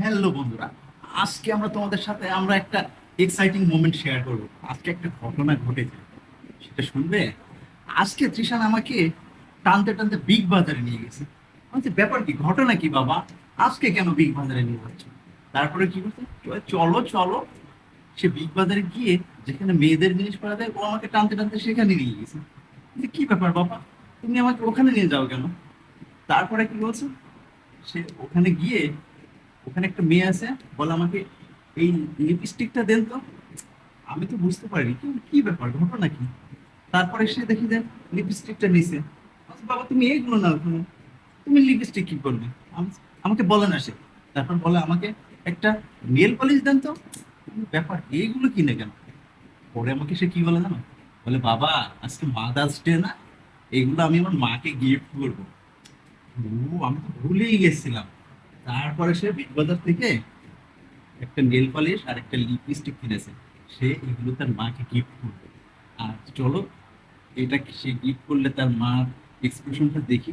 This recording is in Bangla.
হ্যালো বন্ধুরা, আজকে আমরা তোমাদের সাথে আমরা একটা এক্সাইটিং মোমেন্ট শেয়ার করব। আজকে একটা ঘটনা ঘটেছে, সেটা শুনবে? আজকে তৃষান আমাকে টানতে টানতে বিগ বাজারে নিয়ে গেছে। বলছে, ব্যাপার কি, ঘটনা কি বাবা? আজকে কেন বিগ বাজারে নিয়ে যাচ্ছ? তারপরে কি করছে চলো চলো। সে বিগ বাজারে গিয়ে যেখানে মেয়েদের জিনিস পাওয়া যায়, ও আমাকে টানতে টানতে সেখানে নিয়ে গেছে। কি ব্যাপার বাবা? তুমি আমাকে ওখানে নিয়ে যাও কেন? তারপরে কি বলছে? সে ওখানে গিয়ে ওখানে একটা মেয়ে আছে, বলে আমাকে, এই লিপস্টিকটা দেন তো। আমি তো বুঝতে পারিনি, কি কি ব্যাপার, ঘটনা কি? তারপরে সে দেখি যে লিপস্টিকটা নিছে। বাবা, তুমি এইগুলো নাও তুমি লিপস্টিক কি করবে? আমাকে বলে না সে। তারপর বলে আমাকে, একটা নেল পলিশ দেন তো। ব্যাপার, এইগুলো কিনে কেন? পরে আমাকে সে কি বলে জানো? বলে, বাবা, আজকে মাদার্স ডে না? এইগুলো আমি আমার মাকে গিফট করব। ও, আমি তো ভুলেই গেছিলাম। তারপরে সে বিগ বাজার থেকে একটা নেল পলিশ আর একটা লিপস্টিক কিনেছে। সে এগুলো তার মাকে গিফট করবে। আর চলো, এটা সে গিফট করলে তার মার এক্সপ্রেশনটা দেখি?